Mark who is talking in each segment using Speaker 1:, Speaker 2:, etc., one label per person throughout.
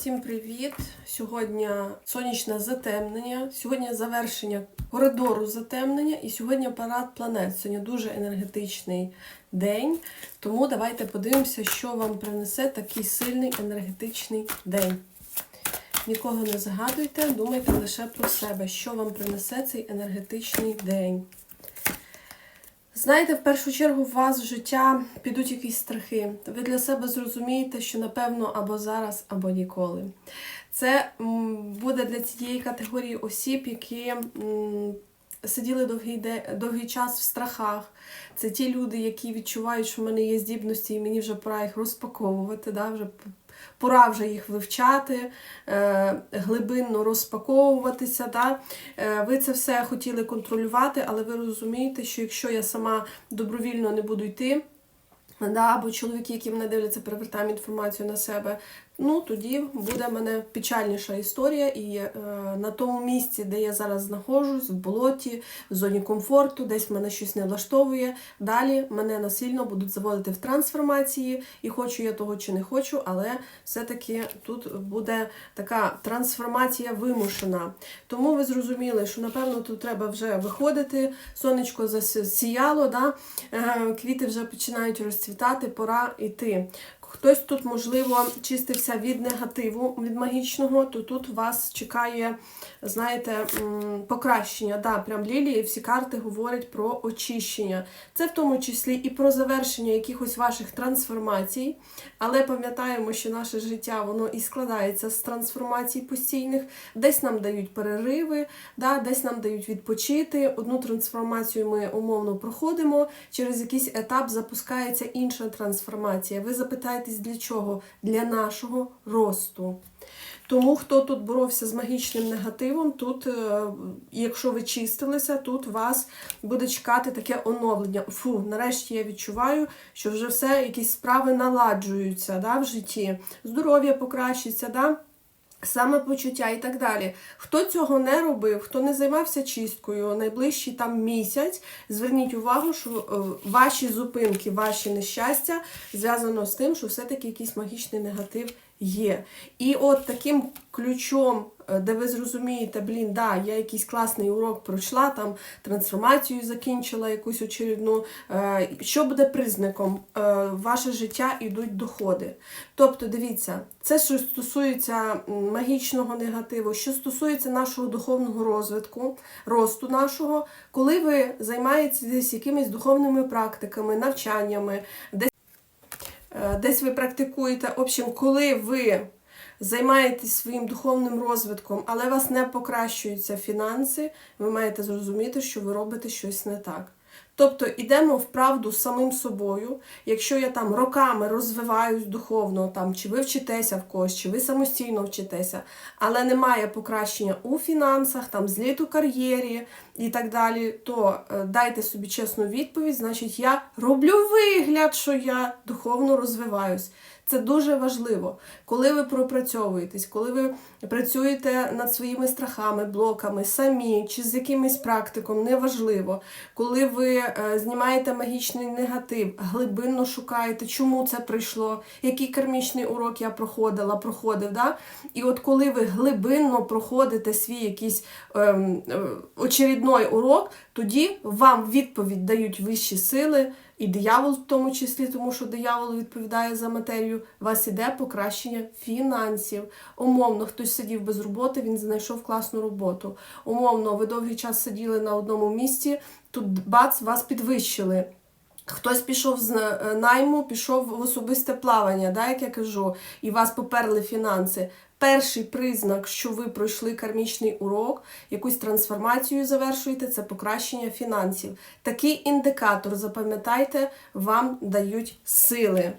Speaker 1: Всім привіт! Сьогодні сонячне затемнення, сьогодні завершення коридору затемнення і сьогодні парад планет. Сьогодні дуже енергетичний день. Тому давайте подивимося, що вам принесе такий сильний енергетичний день. Нікого не згадуйте, думайте лише про себе, що вам принесе цей енергетичний день. Знаєте, в першу чергу у вас в життя підуть якісь страхи. Ви для себе зрозумієте, що напевно або зараз, або ніколи. Це буде для цієї категорії осіб, які сиділи довгий, довгий час в страхах. Це ті люди, які відчувають, що в мене є здібності, і мені вже пора їх розпаковувати. Да? Вже пора вже їх вивчати, е, глибинно розпаковуватися. Да? Е, Ви це все хотіли контролювати, але ви розумієте, що якщо я сама добровільно не буду йти, да, або чоловіки, які мене дивляться, перевертаємо інформацію на себе, ну тоді буде в мене печальніша історія. І е, на тому місці, де я зараз знаходжусь, в болоті, в зоні комфорту, десь мене щось не влаштовує. Далі мене насильно будуть заводити в трансформації, і хочу я того чи не хочу, але все-таки тут буде така трансформація вимушена. Тому ви зрозуміли, що напевно тут треба вже виходити. Сонечко засіяло, да? е, квіти вже починають розцвітати, пора йти. Хтось тут, можливо, чистився від негативу, від магічного, то тут вас чекає, знаєте, покращення. Да, прям лілії, всі карти говорять про очищення. Це в тому числі і про завершення якихось ваших трансформацій. Але пам'ятаємо, що наше життя воно і складається з трансформацій постійних. Десь нам дають перериви, да, десь нам дають відпочити. Одну трансформацію ми умовно проходимо. Через якийсь етап запускається інша трансформація. Ви запитаєтесь, для чого? Для нашого росту. Тому хто тут боровся з магічним негативом, тут, е, якщо ви чистилися, тут вас буде чекати таке оновлення. Фу, нарешті я відчуваю, що вже все, якісь справи наладжуються да, в житті, здоров'я покращиться. Да? Самопочуття і так далі. Хто цього не робив, хто не займався чисткою найближчий там місяць, зверніть увагу, що е, ваші зупинки, ваші нещастя зв'язано з тим, що все-таки якийсь магічний негатив є. І от таким ключом, е, де ви зрозумієте, блін, да, я якийсь класний урок пройшла, там трансформацію закінчила якусь очередну. е, Що буде признаком? Е, ваше життя йдуть доходи. Тобто, дивіться, це що стосується магічного негативу, що стосується нашого духовного розвитку, росту нашого, коли ви займаєтесь якимись духовними практиками, навчаннями, десь десь ви практикуєте, в общем, коли ви займаєтесь своїм духовним розвитком, але у вас не покращуються фінанси, ви маєте зрозуміти, що ви робите щось не так. Тобто йдемо в правду з самим собою. Якщо я там роками розвиваюсь духовно, там, чи ви вчитеся в когось, чи ви самостійно вчитеся, але немає покращення у фінансах, там, зліт у кар'єрі і так далі, то е, дайте собі чесну відповідь, значить, я роблю вигляд, що я духовно розвиваюсь. Це дуже важливо, коли ви пропрацьовуєтесь, коли ви працюєте над своїми страхами, блоками, самі чи з якимось практиком, неважливо. Коли ви знімаєте магічний негатив, глибинно шукаєте, чому це прийшло, який кармічний урок я проходила, проходив. Да? І от коли ви глибинно проходите свій якийсь ем, е, очередной урок, тоді вам відповідь дають вищі сили. І диявол в тому числі, тому що диявол відповідає за матерію, у вас іде покращення фінансів. Умовно, хтось сидів без роботи, він знайшов класну роботу. Умовно, ви довгий час сиділи на одному місці, тут бац, вас підвищили. Хтось пішов з е, найму, пішов в особисте плавання, да, як я кажу, і вас поперли фінанси. Перший признак, що ви пройшли кармічний урок, якусь трансформацію завершуєте, це покращення фінансів. Такий індикатор, запам'ятайте, вам дають сили.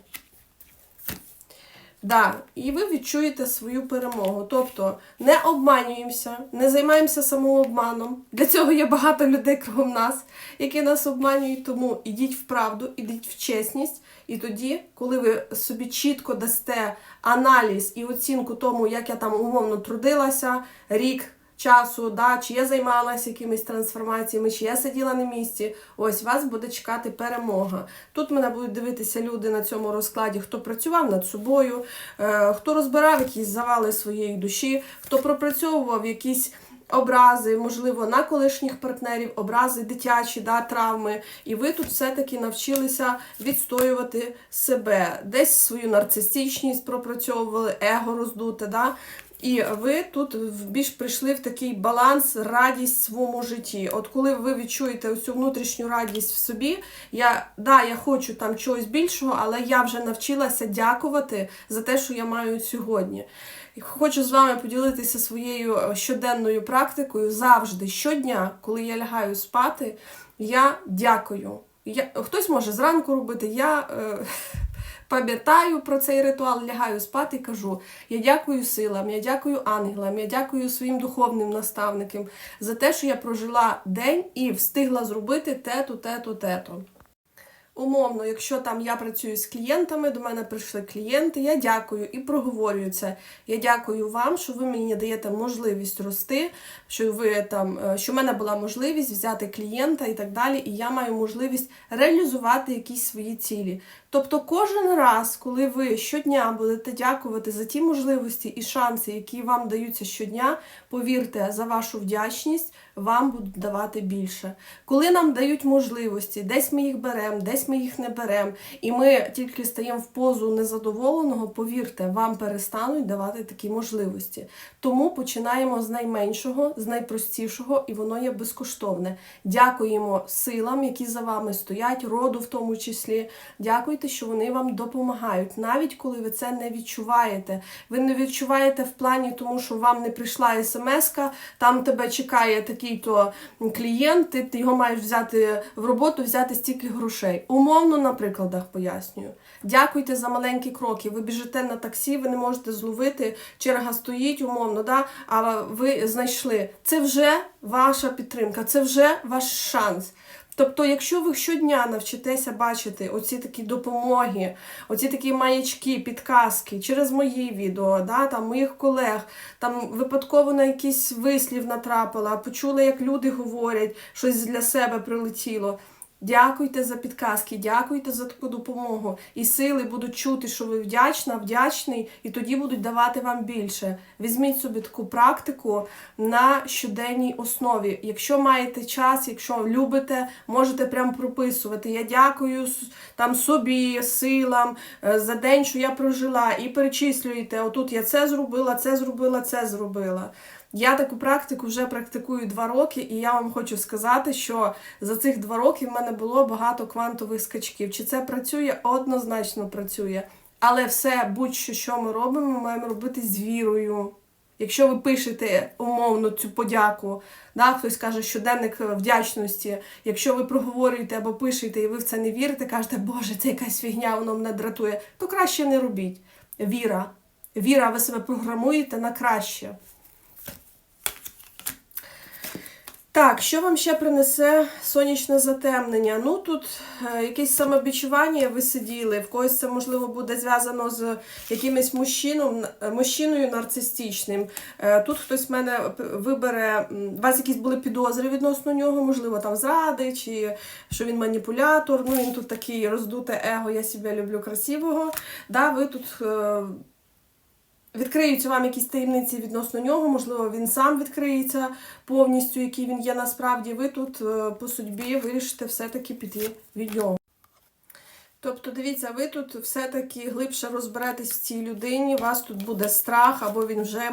Speaker 1: Да, і ви відчуєте свою перемогу. Тобто не обманюємося, не займаємося самообманом. Для цього є багато людей кругом нас, які нас обманюють. Тому ідіть в правду, ідіть в чесність. І тоді, коли ви собі чітко дасте аналіз і оцінку тому, як я там умовно трудилася рік часу, да, чи я займалася якимись трансформаціями, чи я сиділа на місці, ось вас буде чекати перемога. Тут мене будуть дивитися люди на цьому розкладі, хто працював над собою, е, хто розбирав якісь завали своєї душі, хто пропрацьовував якісь. Образи, можливо, на колишніх партнерів, образи дитячі, да, травми. І ви тут все-таки навчилися відстоювати себе, десь свою нарцистичність пропрацьовували, его роздуте. Да? І ви тут більш прийшли в такий баланс, радість в своєму житті. От коли ви відчуєте ось цю внутрішню радість в собі, я да, я хочу там чогось більшого, але я вже навчилася дякувати за те, що я маю сьогодні. Хочу з вами поділитися своєю е, щоденною практикою. Завжди, щодня, коли я лягаю спати, я дякую. Я, хтось може зранку робити, я е, пам'ятаю про цей ритуал, лягаю спати і кажу: я дякую силам, я дякую ангелам, я дякую своїм духовним наставникам за те, що я прожила день і встигла зробити те-то, те-то, те-то. Умовно, якщо там я працюю з клієнтами, до мене прийшли клієнти, я дякую і проговорюю це. Я дякую вам, що ви мені даєте можливість рости, що ви там, е, що в мене була можливість взяти клієнта і так далі, і я маю можливість реалізувати якісь свої цілі. Тобто, кожен раз, коли ви щодня будете дякувати за ті можливості і шанси, які вам даються щодня, повірте, за вашу вдячність вам будуть давати більше. Коли нам дають можливості, десь ми їх беремо, десь ми їх не беремо, і ми тільки стаємо в позу незадоволеного, повірте, вам перестануть давати такі можливості. Тому починаємо з найменшого, з найпростішого, і воно є безкоштовне. Дякуємо силам, які за вами стоять, роду в тому числі. Дякуйте, що вони вам допомагають, навіть коли ви це не відчуваєте. Ви не відчуваєте в плані, тому що вам не прийшла смс-ка, там тебе чекає такий-то клієнт, ти ти його маєш взяти в роботу, взяти стільки грошей. Умовно на прикладах пояснюю. Дякуйте за маленькі кроки. Ви біжите на таксі, ви не можете зловити, черга стоїть, умовно, да? а ви знайшли. Це вже ваша підтримка, це вже ваш шанс. Тобто, якщо ви щодня навчитеся бачити оці такі допомоги, оці такі маячки, підказки через мої відео, да, там, моїх колег, там випадково на якийсь вислів натрапила, почула, як люди говорять, щось для себе прилетіло. Дякуйте за підказки, дякуйте за таку допомогу. І сили будуть чути, що ви вдячна, вдячний, і тоді будуть давати вам більше. Візьміть собі таку практику на щоденній основі. Якщо маєте час, якщо любите, можете прям прописувати. Я дякую там собі, силам е, за день, що я прожила, і перечислюєте. Отут я це зробила, це зробила, це зробила. Я таку практику вже практикую два роки, і я вам хочу сказати, що за цих два роки в мене було багато квантових скачків. Чи це працює? Однозначно працює. Але все, будь-що, що ми робимо, ми маємо робити з вірою. Якщо ви пишете умовно цю подяку, да, хтось каже щоденник вдячності. Якщо ви проговорюєте або пишете, і ви в це не вірите, кажете, Боже, це якась фігня, воно мене дратує, то краще не робіть. Віра. Віра, ви себе програмуєте на краще. Так, що вам ще принесе сонячне затемнення? Ну тут е, якесь самобічування, ви сиділи, в когось це можливо буде зв'язано з якимось мужчином, е, мужчиною нарцистичним. Е, тут хтось в мене вибере, у вас якісь були підозри відносно нього, можливо, там зради, чи що він маніпулятор. Ну він тут такий роздуте его, я себе люблю красивого. Да, ви тут. е, Відкриються вам якісь таємниці відносно нього, можливо, він сам відкриється повністю, який він є насправді. Ви тут е, по судьбі вирішите все-таки піти від нього. Тобто, дивіться, ви тут все-таки глибше розберетесь в цій людині, у вас тут буде страх, або він вже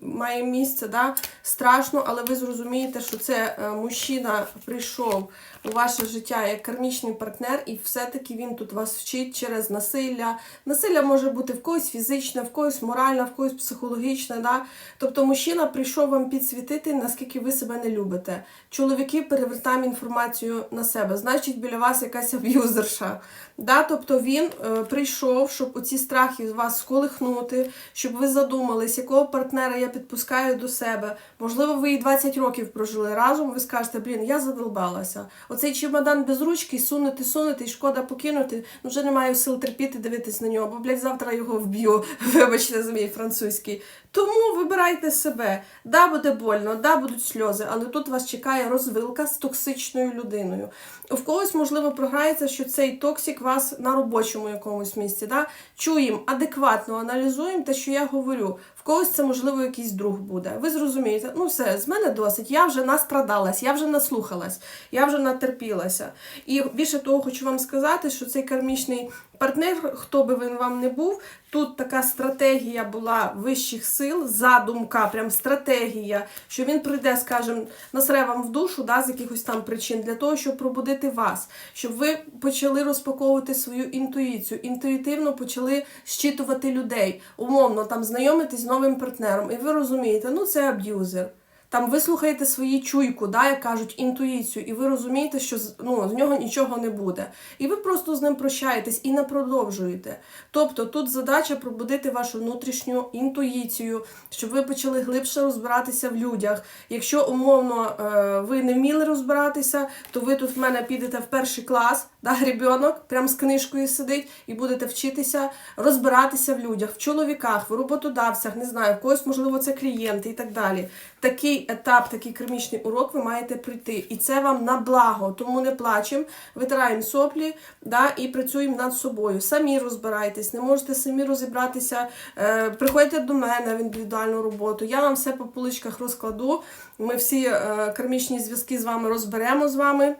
Speaker 1: має місце, да? страшно, але ви зрозумієте, що це е, мужчина прийшов у ваше життя як кармічний партнер, і все-таки він тут вас вчить через насилля. Насилля може бути в когось фізичне, в когось моральне, в когось психологічне. Да? Тобто мужчина прийшов вам підсвітити, наскільки ви себе не любите. Чоловіки перевертаємо інформацію на себе. Значить, біля вас якась аб'юзерша. Да? Тобто він е, прийшов, щоб оці страхи вас сколихнути, щоб ви задумались, якого партнера я підпускаю до себе. Можливо, ви і 20 років прожили разом, ви скажете, блін, я задолбалася. Оцей чемодан без ручки, сунути, сунути, і шкода покинути. Ну вже не маю сил терпіти, дивитись на нього, бо, блядь, завтра його вб'ю. Вибачте за мій французький. Тому вибирайте себе. Да, буде больно, да, будуть сльози, але тут вас чекає розвилка з токсичною людиною. В когось, можливо, програється, що цей токсик вас на робочому якомусь місці. Да? Чуємо, адекватно аналізуємо те, що я говорю. Когось це, можливо, якийсь друг буде. Ви зрозумієте, ну все, з мене досить. Я вже настрадалась, я вже наслухалась, я вже натерпілася. І більше того, хочу вам сказати, що цей кармічний партнер, хто би він вам не був, тут така стратегія була вищих сил, задумка, прям стратегія, що він прийде, скажімо, насре вам в душу да, з якихось там причин для того, щоб пробудити вас, щоб ви почали розпаковувати свою інтуїцію, інтуїтивно почали щитувати людей, умовно там знайомитись новим партнером, і ви розумієте, ну це аб'юзер. Там ви слухаєте свою чуйку, да, як кажуть, інтуїцію, і ви розумієте, що ну, з нього нічого не буде. І ви просто з ним прощаєтесь і не продовжуєте. Тобто тут задача пробудити вашу внутрішню інтуїцію, щоб ви почали глибше розбиратися в людях. Якщо умовно е, ви не вміли розбиратися, то ви тут в мене підете в перший клас, да, гребінок, прям з книжкою сидить, і будете вчитися розбиратися в людях, в чоловіках, в роботодавцях, не знаю, в когось, можливо, це клієнти і так далі. Такий етап, такий кермічний урок ви маєте пройти. І це вам на благо, тому не плачемо, витираємо соплі да, і працюємо над собою. Самі розбирайтесь, не можете самі розібратися. Е, приходьте до мене в індивідуальну роботу. Я вам все по поличках розкладу. Ми всі е, кермічні зв'язки з вами розберемо з вами.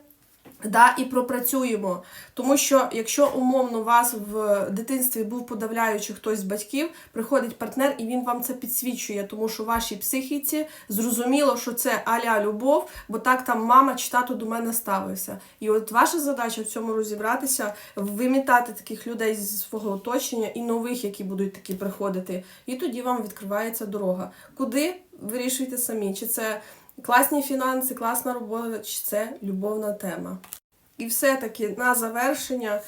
Speaker 1: Да, і пропрацюємо. Тому що якщо умовно у вас в дитинстві був подавляючий хтось з батьків, приходить партнер і він вам це підсвічує, тому що вашій психіці зрозуміло, що це аля любов, бо так там мама чи тато до мене ставився. І от ваша задача в цьому розібратися, вимітати таких людей з свого оточення і нових, які будуть такі приходити. І тоді вам відкривається дорога. Куди вирішуйте самі? Чи це класні фінанси, класна робота, це любовна тема. І все-таки на завершення.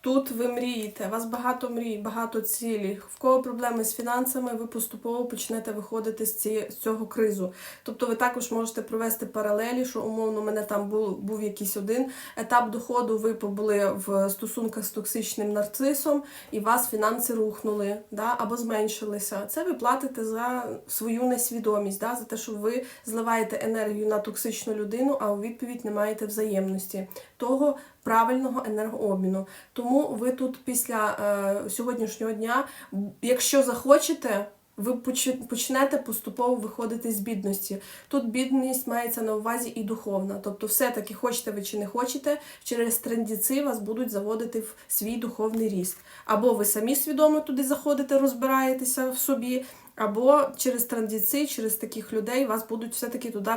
Speaker 1: Тут ви мрієте, у вас багато мрій, багато цілей. В кого проблеми з фінансами, ви поступово почнете виходити з, ці, з цього кризу. Тобто ви також можете провести паралелі, що умовно у мене там був, був якийсь один етап доходу, ви побули в стосунках з токсичним нарцисом, і вас фінанси рухнули да, або зменшилися. Це ви платите за свою несвідомість, да, за те, що ви зливаєте енергію на токсичну людину, а у відповідь не маєте взаємності того правильного енергообміну. Тому ви тут після е, сьогоднішнього дня, якщо захочете. Ви почнете поступово виходити з бідності. Тут бідність мається на увазі і духовна. Тобто, все-таки хочете ви чи не хочете, через трендіци вас будуть заводити в свій духовний ріст. Або ви самі свідомо туди заходите, розбираєтеся в собі, або через транзиції, через таких людей вас будуть все-таки туди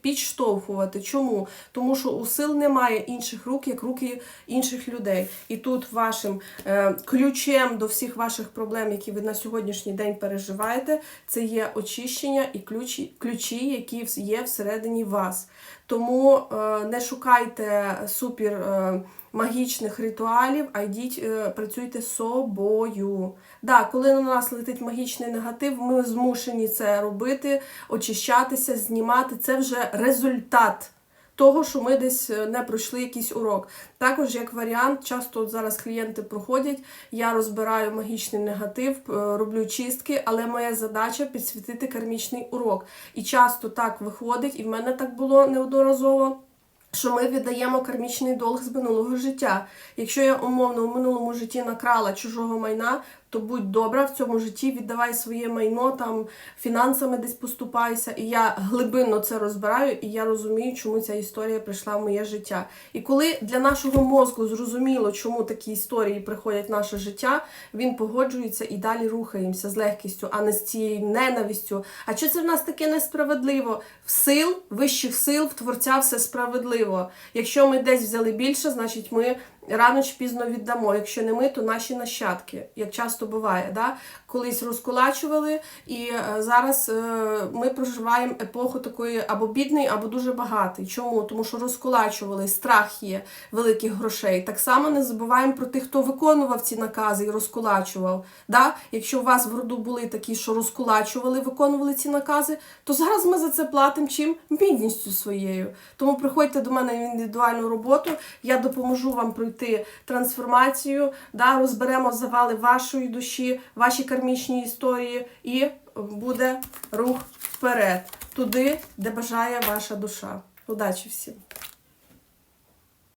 Speaker 1: підштовхувати. Чому? Тому що у сил немає інших рук, як руки інших людей. І тут вашим е, ключем до всіх ваших проблем, які ви на сьогоднішній день переживаєте, це є очищення і ключі, ключі, які є всередині вас. Тому е, не шукайте супер. Е, Магічних ритуалів, а йдіть, е, працюйте з собою. Да, коли на нас летить магічний негатив, ми змушені це робити, очищатися, знімати. Це вже результат того, що ми десь е, не пройшли якийсь урок. Також, як варіант, часто от зараз клієнти проходять, я розбираю магічний негатив, е, роблю чистки, але моя задача підсвітити кармічний урок. І часто так виходить, і в мене так було неодноразово що ми віддаємо кармічний долг з минулого життя. Якщо я умовно в минулому житті накрала чужого майна, то будь добра в цьому житті, віддавай своє майно, там фінансами десь поступайся. І я глибинно це розбираю, і я розумію, чому ця історія прийшла в моє життя. І коли для нашого мозку зрозуміло, чому такі історії приходять в наше життя, він погоджується і далі рухаємося з легкістю, а не з цією ненавистю. А що це в нас таке несправедливо? В сил, вищих сил, в творця все справедливо. Якщо ми десь взяли більше, значить ми рано чи пізно віддамо. Якщо не ми, то наші нащадки, як часто буває. Да? Колись розкулачували, і е, зараз е, ми проживаємо епоху такої або бідний, або дуже багатий. Чому? Тому що розкулачували, страх є великих грошей. Так само не забуваємо про тих, хто виконував ці накази і розкулачував. Да? Якщо у вас в роду були такі, що розкулачували, виконували ці накази, то зараз ми за це платимо чим? Бідністю своєю. Тому приходьте до мене в індивідуальну роботу, я допоможу вам пройти трансформацію, да? розберемо завали вашої душі, ваші кармічні історії, і буде рух вперед, туди, де бажає ваша душа. Удачі всім!